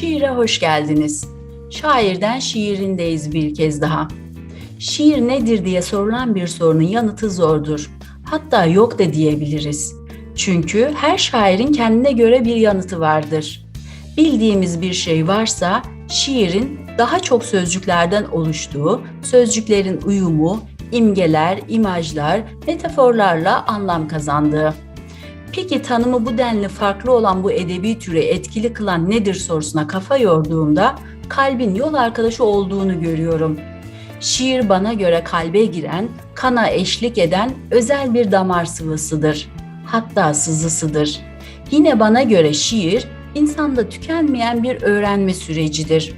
Şiire hoş geldiniz. Şairden şiirindeyiz bir kez daha. Şiir nedir diye sorulan bir sorunun yanıtı zordur. Hatta yok da diyebiliriz. Çünkü her şairin kendine göre bir yanıtı vardır. Bildiğimiz bir şey varsa şiirin daha çok sözcüklerden oluştuğu, sözcüklerin uyumu, imgeler, imajlar, metaforlarla anlam kazandığı. Peki tanımı bu denli farklı olan bu edebi türü etkili kılan nedir sorusuna kafa yorduğumda kalbin yol arkadaşı olduğunu görüyorum. Şiir bana göre kalbe giren, kana eşlik eden özel bir damar sıvısıdır. Hatta sızısıdır. Yine bana göre şiir insanda tükenmeyen bir öğrenme sürecidir.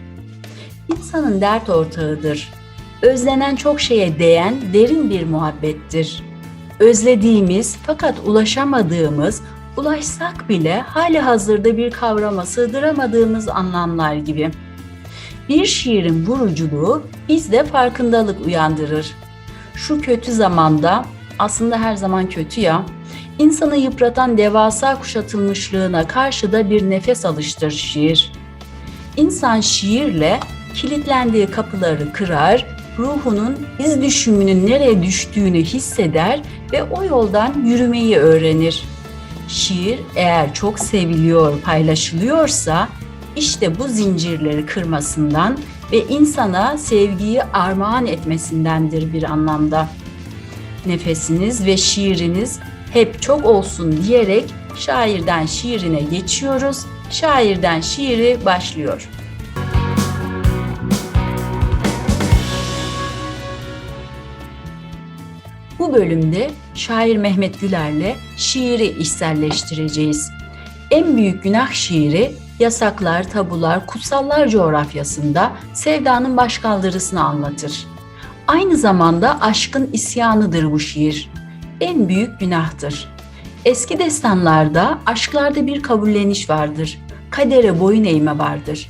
İnsanın dert ortağıdır. Özlenen çok şeye değen derin bir muhabbettir özlediğimiz fakat ulaşamadığımız, ulaşsak bile hali hazırda bir kavrama sığdıramadığımız anlamlar gibi. Bir şiirin vuruculuğu bizde farkındalık uyandırır. Şu kötü zamanda, aslında her zaman kötü ya, insanı yıpratan devasa kuşatılmışlığına karşı da bir nefes alıştır şiir. İnsan şiirle kilitlendiği kapıları kırar, ruhunun iz düşümünün nereye düştüğünü hisseder ve o yoldan yürümeyi öğrenir. Şiir eğer çok seviliyor, paylaşılıyorsa işte bu zincirleri kırmasından ve insana sevgiyi armağan etmesindendir bir anlamda. Nefesiniz ve şiiriniz hep çok olsun diyerek şairden şiirine geçiyoruz. Şairden şiiri başlıyor. Bu bölümde şair Mehmet Güler'le şiiri içselleştireceğiz. En büyük günah şiiri yasaklar, tabular, kutsallar coğrafyasında sevdanın başkaldırısını anlatır. Aynı zamanda aşkın isyanıdır bu şiir. En büyük günahtır. Eski destanlarda aşklarda bir kabulleniş vardır. Kadere boyun eğme vardır.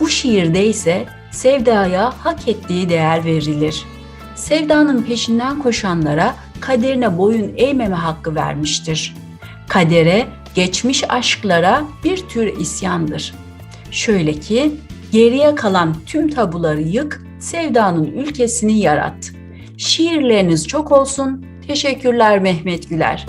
Bu şiirde ise sevdaya hak ettiği değer verilir.'' Sevdanın peşinden koşanlara kaderine boyun eğmeme hakkı vermiştir. Kadere, geçmiş aşklara bir tür isyandır. Şöyle ki, geriye kalan tüm tabuları yık, sevdanın ülkesini yarat. Şiirleriniz çok olsun. Teşekkürler Mehmet Güler.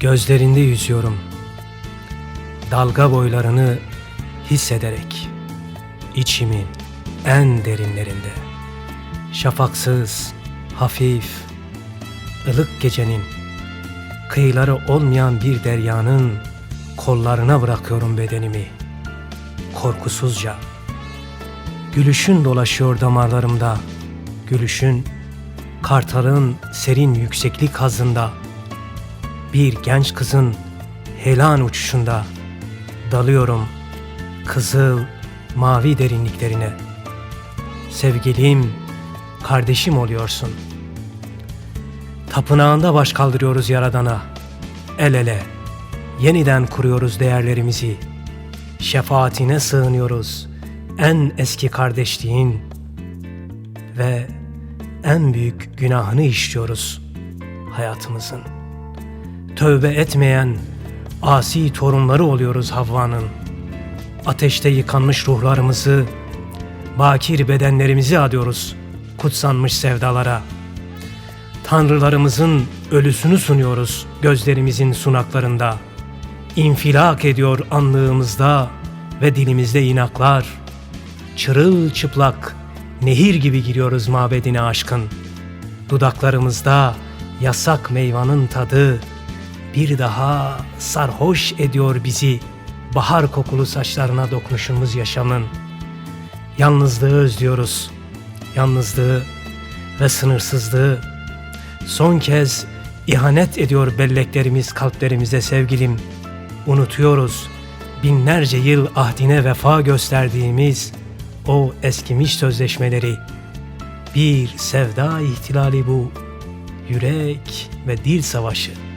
Gözlerinde yüzüyorum. Dalga boylarını hissederek içimin en derinlerinde. Şafaksız, hafif, ılık gecenin kıyıları olmayan bir deryanın kollarına bırakıyorum bedenimi. Korkusuzca. Gülüşün dolaşıyor damarlarımda. Gülüşün kartalın serin yükseklik hazında bir genç kızın helan uçuşunda dalıyorum kızıl mavi derinliklerine. Sevgilim, kardeşim oluyorsun. Tapınağında baş kaldırıyoruz Yaradan'a. El ele, yeniden kuruyoruz değerlerimizi. Şefaatine sığınıyoruz. En eski kardeşliğin ve en büyük günahını işliyoruz hayatımızın.'' Tövbe etmeyen asi torunları oluyoruz Havva'nın. Ateşte yıkanmış ruhlarımızı, bakir bedenlerimizi adıyoruz kutsanmış sevdalara. Tanrılarımızın ölüsünü sunuyoruz gözlerimizin sunaklarında. İnfilak ediyor anlığımızda ve dilimizde inaklar. Çırılçıplak nehir gibi giriyoruz mabedine aşkın. Dudaklarımızda yasak meyvanın tadı, bir daha sarhoş ediyor bizi bahar kokulu saçlarına dokunuşumuz yaşamın. Yalnızlığı özlüyoruz. Yalnızlığı ve sınırsızlığı. Son kez ihanet ediyor belleklerimiz kalplerimize sevgilim. Unutuyoruz binlerce yıl ahdine vefa gösterdiğimiz o eskimiş sözleşmeleri. Bir sevda ihtilali bu. yürek ve dil savaşı.